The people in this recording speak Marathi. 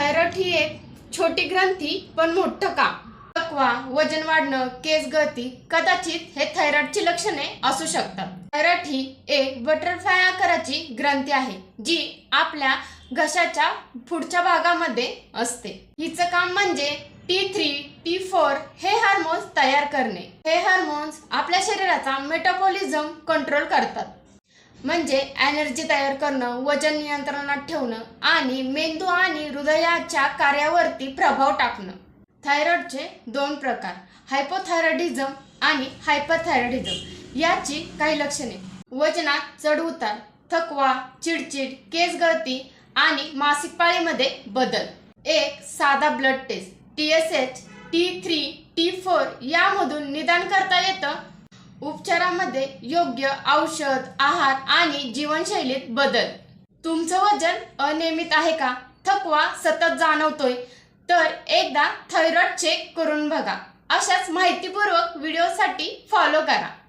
थायरॉइड ही एक छोटी ग्रंथी पण मोठं काम. थकवा वजन वाढणं केस गळती कदाचित हे थायरॉइडची लक्षणे असू शकतात. थायरॉइड ही एक बटरफ्लाय आकाराची ग्रंथी आहे जी आपल्या घशाच्या पुढच्या भागामध्ये असते. हिचं काम म्हणजे टी थ्री टी फोर हे हार्मोन्स तयार करणे. हे हार्मोन्स आपल्या शरीराचा मेटाबॉलिझम कंट्रोल करतात. म्हणजे एनर्जी तयार करणं वजन नियंत्रणात ठेवणं आणि मेंदू आणि हृदयाच्या कार्यावरती प्रभाव टाकणं. थायरॉइडचे दोन प्रकार हायपोथायरॉइडिझम आणि हायपरथायरॉइडिझम याची काही लक्षणे. वजनात चढ उतार थकवा चिडचिड केस गळती आणि मासिक पाळीमध्ये बदल. एक साधा blood test T S H T three T four यामधून निदान करता येतं उपचारामध्ये योग्य औषध आहार आणि जीवनशैलीत बदल. तुमचं वजन अनियमित आहे का? थकवा सतत जाणवतोय. तर एकदा थायरॉइड चेक करून बघा. अशाच माहितीपूर्वक व्हिडिओसाठी फॉलो करा.